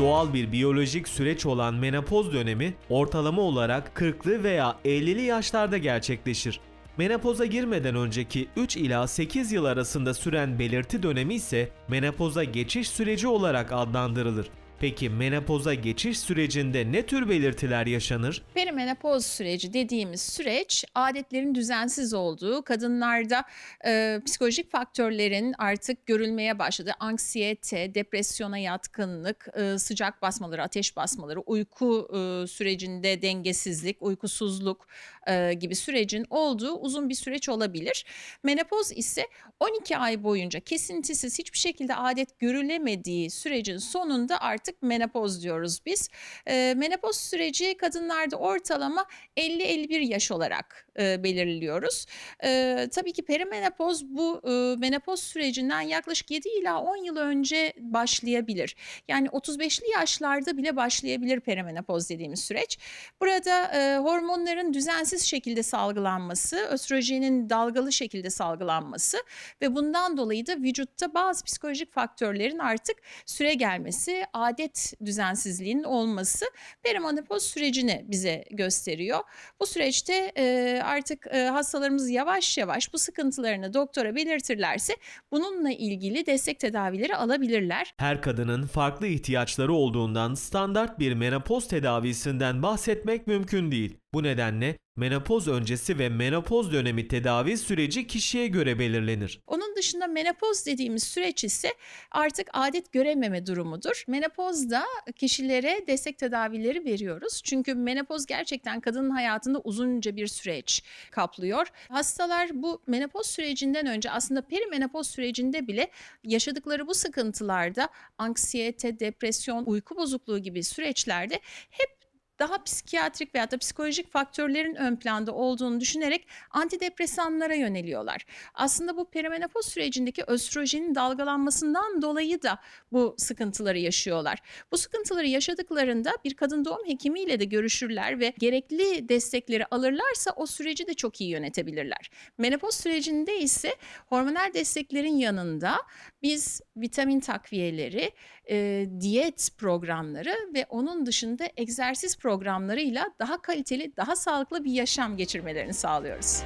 doğal bir biyolojik süreç olan menopoz dönemi ortalama olarak 40'lı veya 50'li yaşlarda gerçekleşir. Menopoza girmeden önceki 3 ila 8 yıl arasında süren belirti dönemi ise menopoza geçiş süreci olarak adlandırılır. Peki menopoza geçiş sürecinde ne tür belirtiler yaşanır? Perimenopoz süreci dediğimiz süreç adetlerin düzensiz olduğu, kadınlarda e, psikolojik faktörlerin artık görülmeye başladığı anksiyete, depresyona yatkınlık, e, sıcak basmaları, ateş basmaları, uyku e, sürecinde dengesizlik, uykusuzluk e, gibi sürecin olduğu uzun bir süreç olabilir. Menopoz ise 12 ay boyunca kesintisiz hiçbir şekilde adet görülemediği sürecin sonunda artık menopoz diyoruz biz. E, menopoz süreci kadınlarda ortalama 50-51 yaş olarak e, belirliyoruz. E, tabii ki perimenopoz bu e, menopoz sürecinden yaklaşık 7 ila 10 yıl önce başlayabilir. Yani 35'li yaşlarda bile başlayabilir perimenopoz dediğimiz süreç. Burada e, hormonların düzensiz şekilde salgılanması, östrojenin dalgalı şekilde salgılanması ve bundan dolayı da vücutta bazı psikolojik faktörlerin artık süre gelmesi, adet düzensizliğinin olması perimenopoz sürecini bize gösteriyor. Bu süreçte e, artık e, hastalarımız yavaş yavaş bu sıkıntılarını doktora belirtirlerse bununla ilgili destek tedavileri alabilirler. Her kadının farklı ihtiyaçları olduğundan standart bir menopoz tedavisinden bahsetmek mümkün değil. Bu nedenle menopoz öncesi ve menopoz dönemi tedavi süreci kişiye göre belirlenir. Onun dışında menopoz dediğimiz süreç ise artık adet görememe durumudur. Menopozda kişilere destek tedavileri veriyoruz. Çünkü menopoz gerçekten kadının hayatında uzunca bir süreç kaplıyor. Hastalar bu menopoz sürecinden önce aslında perimenopoz sürecinde bile yaşadıkları bu sıkıntılarda anksiyete, depresyon, uyku bozukluğu gibi süreçlerde hep daha psikiyatrik veya da psikolojik faktörlerin ön planda olduğunu düşünerek antidepresanlara yöneliyorlar. Aslında bu perimenopoz sürecindeki östrojenin dalgalanmasından dolayı da bu sıkıntıları yaşıyorlar. Bu sıkıntıları yaşadıklarında bir kadın doğum hekimiyle de görüşürler ve gerekli destekleri alırlarsa o süreci de çok iyi yönetebilirler. Menopoz sürecinde ise hormonal desteklerin yanında biz vitamin takviyeleri, e, diyet programları ve onun dışında egzersiz programlarıyla daha kaliteli, daha sağlıklı bir yaşam geçirmelerini sağlıyoruz.